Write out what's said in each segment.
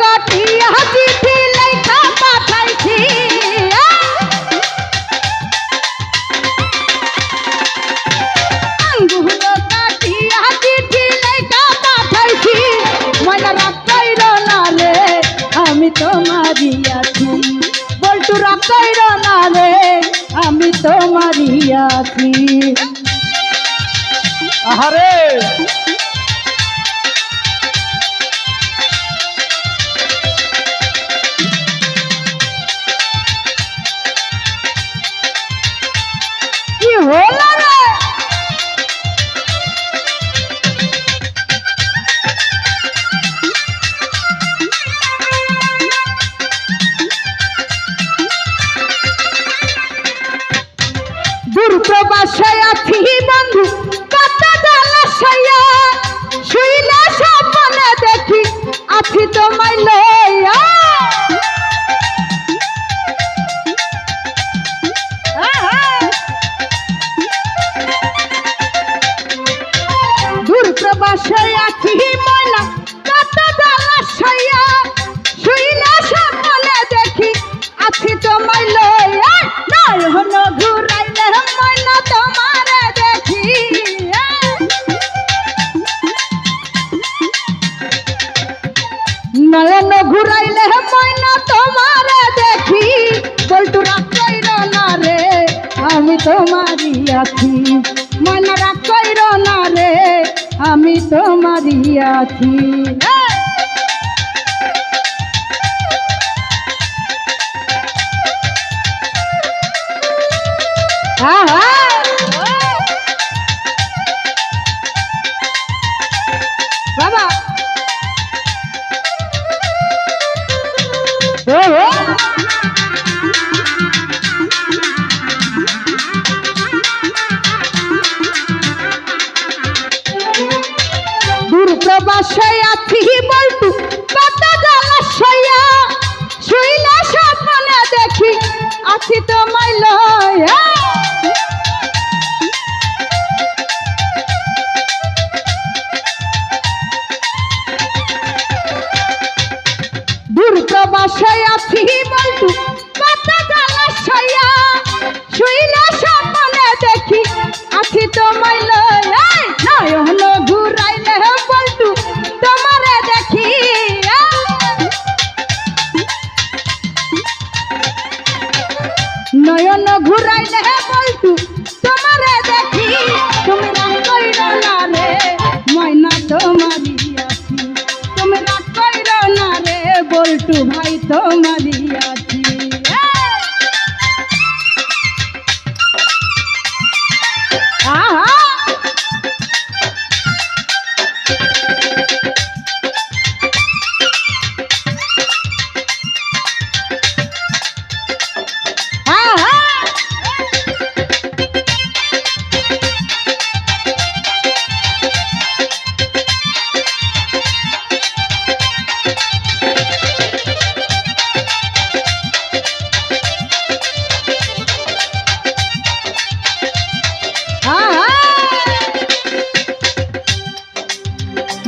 কাটিয়া চিঠি লেখা পাঠাইছি। আঙ্গুল কাটিয়া চিঠি লেখা পাঠাইছি। ময়না রাত কইর না রে, আমি তোমারই আছি। বলটু রাত কইর না রে, আমি তোমারই আছি। আহারে! ময়না তোমারে দেখি, বলটু রাগ কইর না রে আমি তোমারই আছি। ময়না রাগ কইর না রে আমি তোমারই আছি। 어? নয়ন ঘুরাইলে বলতু, তোমারে দেখি, তুমি রাগ কইর না রে, ময়না তোমারি আছি। তুমি রাগ কইর না রে, বলতু ভাই তোমারি আছি।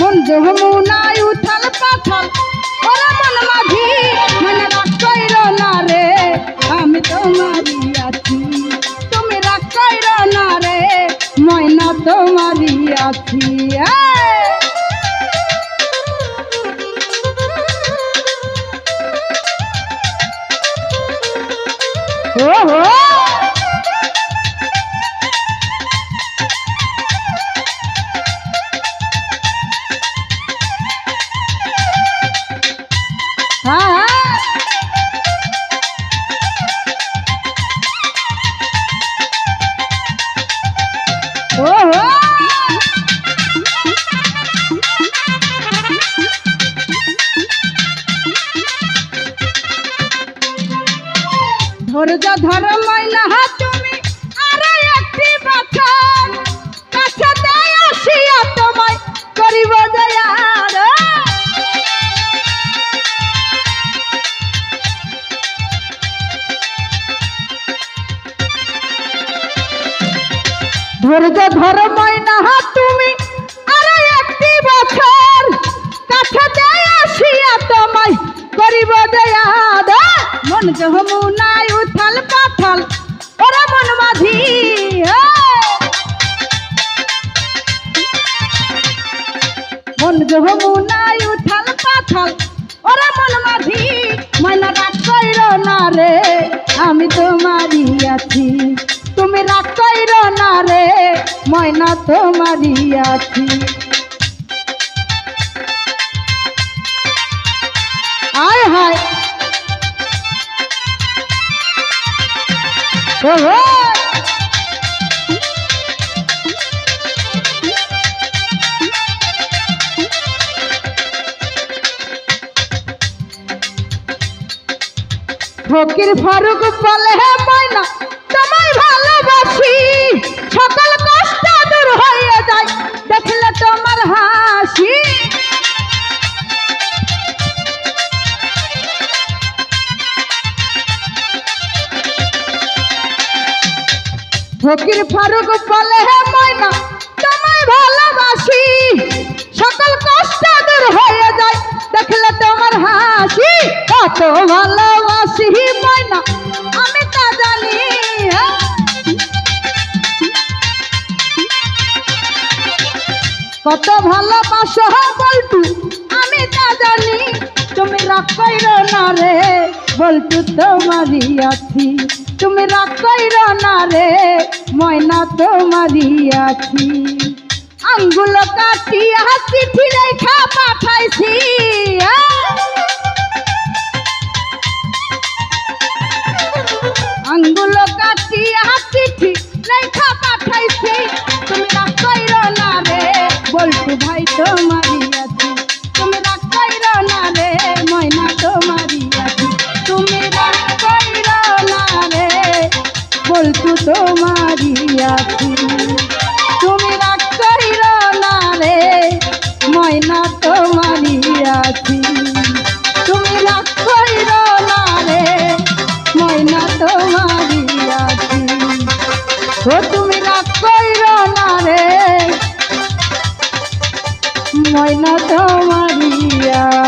মন যমুনায় উথাল পাথাল ওরে মন মাঝি, মনে রাগ কইর না রে। আমি তোমারই আছি, তুমি রাগ কইর না রে। ময়না তোমারই আছি ধর ধর ময়লা হাত ধৈর্য ধর তুমি আরে একটি বছর কাছে দেয় আসিয়া তোমায় করিব দয়া রে। মন যমুনায় উথাল পাথাল, ওরা মন মাঝি মন যমুনায় উথাল পাথাল, ওরা মন মাঝি, ময়না রাগ কইর না রে, আমি তোমারই আছি তুমি রাগ কইর না রে, ময়না তোমারই আছি আয় হায়। ফকির ফারুক বলে, হে ময়না ভালোবাসি। সকল কষ্ট দূর হয়ে যায়, দেখলে তোমার হাসি। ফকির ফারুক বলে, হে ময়না, তোমায় ভালোবাসি। সকল কষ্ট দূর হয়ে যায়, দেখলে তোমার হাসি। কত ভালোবাসি ময়না কত ভালোবাসো বলটু, আমি তা জানি। তুমি রাগ কইর না রে, বলটু তোমারই আছি। তুমি রাগ কইর না রে, ময়না তোমারই আছি। আঙ্গুল কাটিয়া চিঠি রেখা পাঠাইছি ভাই তোমারই nós na Maria.